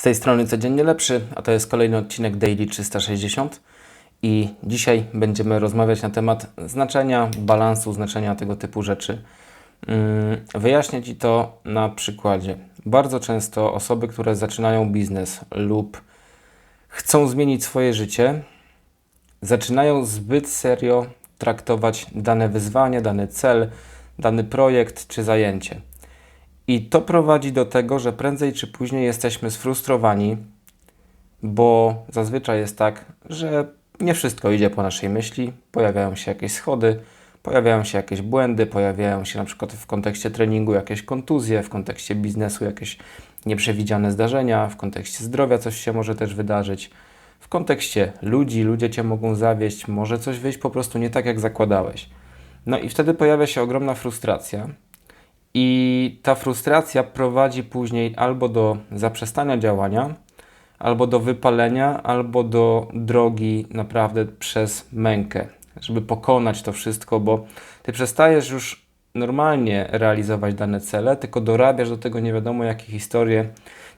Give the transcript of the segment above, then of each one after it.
Z tej strony codziennie lepszy, a to jest kolejny odcinek Daily 360 i dzisiaj będziemy rozmawiać na temat znaczenia, balansu, znaczenia tego typu rzeczy. Mm, wyjaśnię Ci to na przykładzie. Bardzo często osoby, które zaczynają biznes lub chcą zmienić swoje życie, zaczynają zbyt serio traktować dane wyzwanie, dany cel, dany projekt czy zajęcie. I to prowadzi do tego, że prędzej czy później jesteśmy sfrustrowani, bo zazwyczaj jest tak, że nie wszystko idzie po naszej myśli, pojawiają się jakieś schody, pojawiają się jakieś błędy, pojawiają się na przykład w kontekście treningu jakieś kontuzje, w kontekście biznesu jakieś nieprzewidziane zdarzenia, w kontekście zdrowia coś się może też wydarzyć, w kontekście ludzi, ludzie cię mogą zawieść, może coś wyjść po prostu nie tak, jak zakładałeś. No i wtedy pojawia się ogromna frustracja, i ta frustracja prowadzi później albo do zaprzestania działania, albo do wypalenia, albo do drogi naprawdę przez mękę, żeby pokonać to wszystko, bo ty przestajesz już normalnie realizować dane cele, tylko dorabiasz do tego nie wiadomo jakie historie,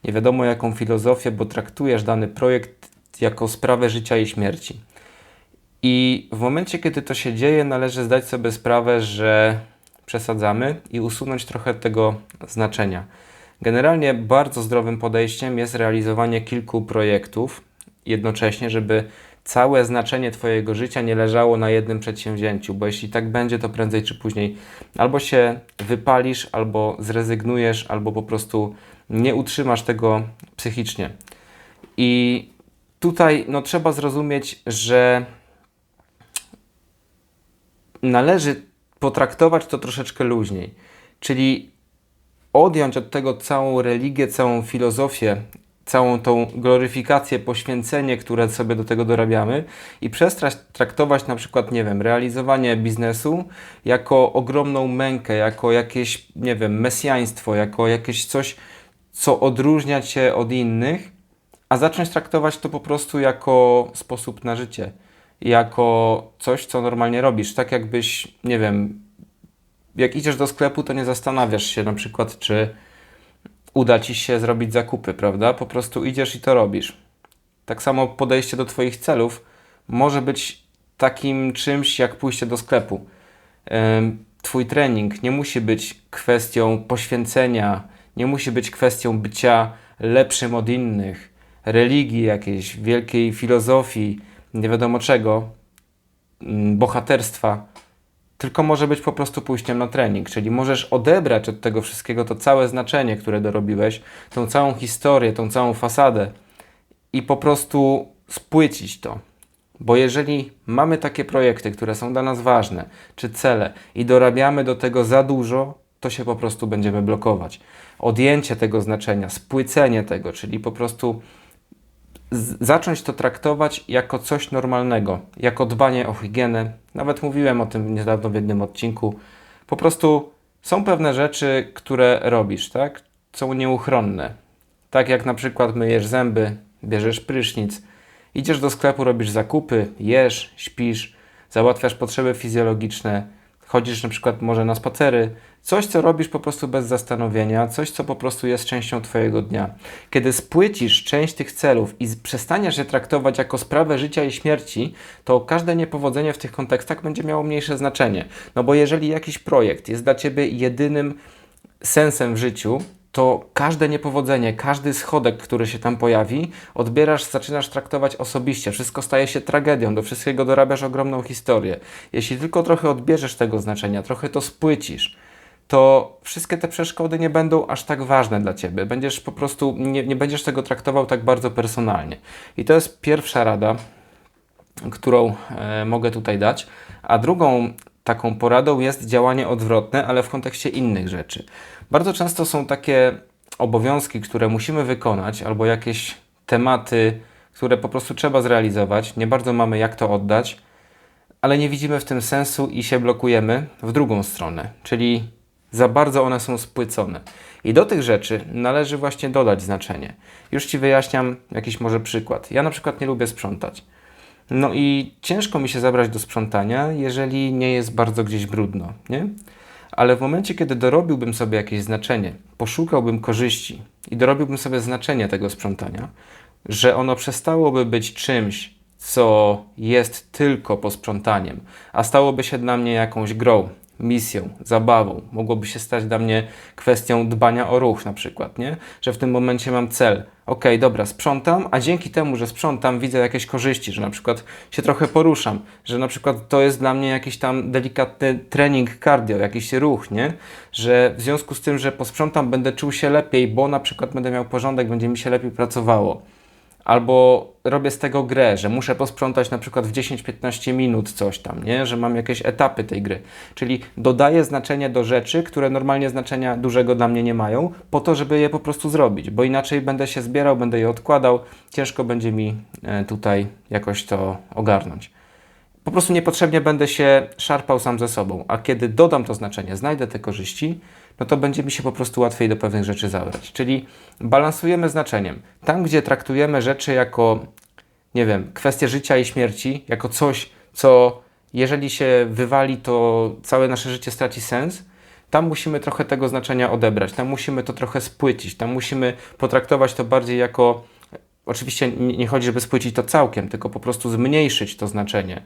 nie wiadomo jaką filozofię, bo traktujesz dany projekt jako sprawę życia i śmierci. I w momencie, kiedy to się dzieje, należy zdać sobie sprawę, że przesadzamy i usunąć trochę tego znaczenia. Generalnie bardzo zdrowym podejściem jest realizowanie kilku projektów jednocześnie, żeby całe znaczenie Twojego życia nie leżało na jednym przedsięwzięciu, bo jeśli tak będzie, to prędzej czy później albo się wypalisz, albo zrezygnujesz, albo po prostu nie utrzymasz tego psychicznie. I tutaj no, trzeba zrozumieć, że należy potraktować to troszeczkę luźniej. Czyli odjąć od tego całą religię, całą filozofię, całą tą gloryfikację, poświęcenie, które sobie do tego dorabiamy i przestać traktować na przykład, nie wiem, realizowanie biznesu jako ogromną mękę, jako jakieś, nie wiem, mesjaństwo, jako jakieś coś, co odróżnia cię od innych, a zacząć traktować to po prostu jako sposób na życie jako coś, co normalnie robisz. Tak jakbyś, nie wiem, jak idziesz do sklepu, to nie zastanawiasz się na przykład, czy uda ci się zrobić zakupy, prawda? Po prostu idziesz i to robisz. Tak samo podejście do Twoich celów może być takim czymś jak pójście do sklepu. Twój trening nie musi być kwestią poświęcenia, nie musi być kwestią bycia lepszym od innych, religii jakiejś, wielkiej filozofii, nie wiadomo czego, mm, bohaterstwa, tylko może być po prostu pójściem na trening. Czyli możesz odebrać od tego wszystkiego to całe znaczenie, które dorobiłeś, tą całą historię, tą całą fasadę i po prostu spłycić to. Bo jeżeli mamy takie projekty, które są dla nas ważne, czy cele, i dorabiamy do tego za dużo, to się po prostu będziemy blokować. Odjęcie tego znaczenia, spłycenie tego, czyli po prostu zacząć to traktować jako coś normalnego, jako dbanie o higienę. Nawet mówiłem o tym niedawno w jednym odcinku. Po prostu są pewne rzeczy, które robisz, tak? Są nieuchronne. Tak jak na przykład myjesz zęby, bierzesz prysznic, idziesz do sklepu, robisz zakupy, jesz, śpisz, załatwiasz potrzeby fizjologiczne chodzisz na przykład może na spacery, coś, co robisz po prostu bez zastanowienia, coś, co po prostu jest częścią Twojego dnia. Kiedy spłycisz część tych celów i przestaniesz je traktować jako sprawę życia i śmierci, to każde niepowodzenie w tych kontekstach będzie miało mniejsze znaczenie. No bo jeżeli jakiś projekt jest dla Ciebie jedynym sensem w życiu, to każde niepowodzenie, każdy schodek, który się tam pojawi, odbierasz, zaczynasz traktować osobiście. Wszystko staje się tragedią, do wszystkiego dorabiasz ogromną historię. Jeśli tylko trochę odbierzesz tego znaczenia, trochę to spłycisz, to wszystkie te przeszkody nie będą aż tak ważne dla ciebie. Będziesz po prostu, nie, nie będziesz tego traktował tak bardzo personalnie. I to jest pierwsza rada, którą e, mogę tutaj dać. A drugą taką poradą jest działanie odwrotne, ale w kontekście innych rzeczy. Bardzo często są takie obowiązki, które musimy wykonać, albo jakieś tematy, które po prostu trzeba zrealizować. Nie bardzo mamy jak to oddać, ale nie widzimy w tym sensu i się blokujemy w drugą stronę, czyli za bardzo one są spłycone. I do tych rzeczy należy właśnie dodać znaczenie. Już Ci wyjaśniam jakiś może przykład. Ja na przykład nie lubię sprzątać. No i ciężko mi się zabrać do sprzątania, jeżeli nie jest bardzo gdzieś brudno, nie? Ale w momencie, kiedy dorobiłbym sobie jakieś znaczenie, poszukałbym korzyści i dorobiłbym sobie znaczenie tego sprzątania, że ono przestałoby być czymś, co jest tylko posprzątaniem, a stałoby się dla mnie jakąś grą, misją, zabawą. Mogłoby się stać dla mnie kwestią dbania o ruch na przykład, nie? Że w tym momencie mam cel. Ok, dobra, sprzątam, a dzięki temu, że sprzątam, widzę jakieś korzyści, że na przykład się trochę poruszam, że na przykład to jest dla mnie jakiś tam delikatny trening cardio, jakiś ruch, nie? Że w związku z tym, że posprzątam, będę czuł się lepiej, bo na przykład będę miał porządek, będzie mi się lepiej pracowało. Albo robię z tego grę, że muszę posprzątać na przykład w 10-15 minut coś tam, nie? że mam jakieś etapy tej gry. Czyli dodaję znaczenie do rzeczy, które normalnie znaczenia dużego dla mnie nie mają, po to, żeby je po prostu zrobić, bo inaczej będę się zbierał, będę je odkładał, ciężko będzie mi e, tutaj jakoś to ogarnąć. Po prostu niepotrzebnie będę się szarpał sam ze sobą, a kiedy dodam to znaczenie, znajdę te korzyści, no to będzie mi się po prostu łatwiej do pewnych rzeczy zabrać. Czyli balansujemy znaczeniem. Tam, gdzie traktujemy rzeczy jako, nie wiem, kwestie życia i śmierci, jako coś, co jeżeli się wywali, to całe nasze życie straci sens, tam musimy trochę tego znaczenia odebrać, tam musimy to trochę spłycić, tam musimy potraktować to bardziej jako. Oczywiście nie chodzi, żeby spłycić to całkiem, tylko po prostu zmniejszyć to znaczenie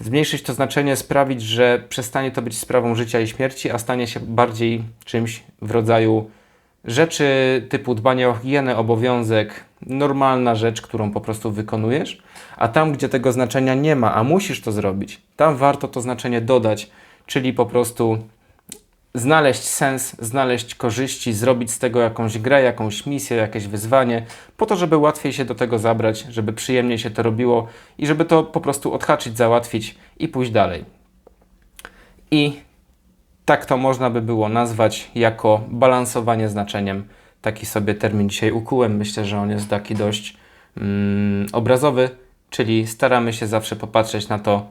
zmniejszyć to znaczenie, sprawić, że przestanie to być sprawą życia i śmierci, a stanie się bardziej czymś w rodzaju rzeczy typu dbanie o higienę, obowiązek, normalna rzecz, którą po prostu wykonujesz, a tam, gdzie tego znaczenia nie ma, a musisz to zrobić, tam warto to znaczenie dodać, czyli po prostu znaleźć sens, znaleźć korzyści, zrobić z tego jakąś grę, jakąś misję, jakieś wyzwanie, po to, żeby łatwiej się do tego zabrać, żeby przyjemniej się to robiło i żeby to po prostu odhaczyć, załatwić i pójść dalej. I tak to można by było nazwać jako balansowanie znaczeniem. Taki sobie termin dzisiaj ukułem. Myślę, że on jest taki dość mm, obrazowy, czyli staramy się zawsze popatrzeć na to,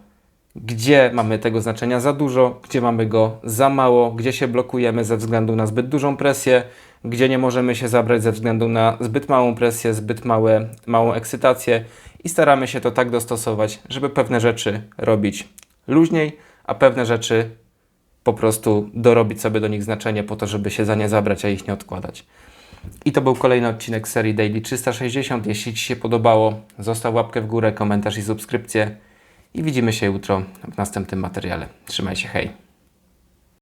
gdzie mamy tego znaczenia za dużo, gdzie mamy go za mało, gdzie się blokujemy ze względu na zbyt dużą presję, gdzie nie możemy się zabrać ze względu na zbyt małą presję, zbyt małe, małą ekscytację i staramy się to tak dostosować, żeby pewne rzeczy robić luźniej, a pewne rzeczy po prostu dorobić sobie do nich znaczenie po to, żeby się za nie zabrać, a ich nie odkładać. I to był kolejny odcinek serii Daily 360. Jeśli Ci się podobało, zostaw łapkę w górę, komentarz i subskrypcję i widzimy się jutro w następnym materiale. Trzymaj się, hej!